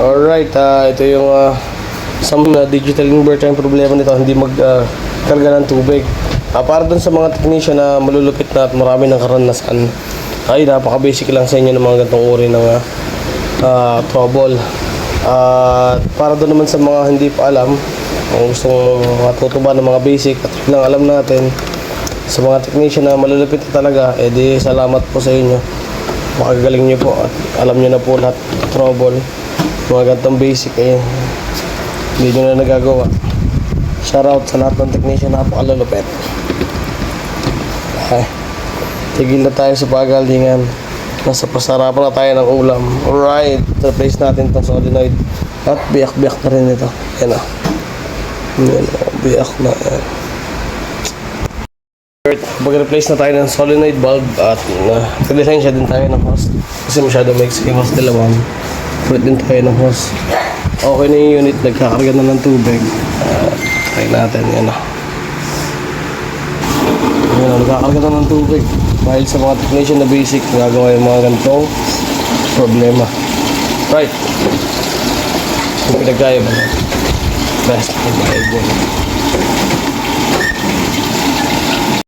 Alright, ah, ito yung uh, some na digital inverter yung problema nito, hindi magkarga ng tubig. Ah, para dun sa mga technician na malulupit na at marami ng karanasan, ay napaka-basic lang sa inyo ng mga ganitong uri ng ah, ah, trouble. At para doon naman sa mga hindi pa alam, kung gustong matutuba ng mga basic at lang alam natin, sa mga technician na malulupit na talaga, edi salamat po sa inyo. Makagaling nyo po at alam nyo na po lahat trouble. Mga gantong basic eh, hindi nyo na nagagawa. Shoutout sa lahat ng technician na napakalulupit. Ay, tigil na tayo sa pagalingan. Nasa pasarapan na tayo ng ulam. Alright, replace natin itong solenoid. At biyak-biyak na rin ito. Yan o. Yan o, biyak na. Yan. Mag-replace na tayo ng solenoid bulb at uh, design siya din tayo ng hose. Kasi masyado may yung hose nila Pwede din tayo ng hose. Okay na yung unit, nagkakarga na ng tubig. Uh, try natin, yan o. Yan, nagkakarga na ng tubig. Dahil sa mga technician na basic, nagagawa yung mga ganitong problema. Right. Yung pinagkaya ba? Best pinagkaya mo.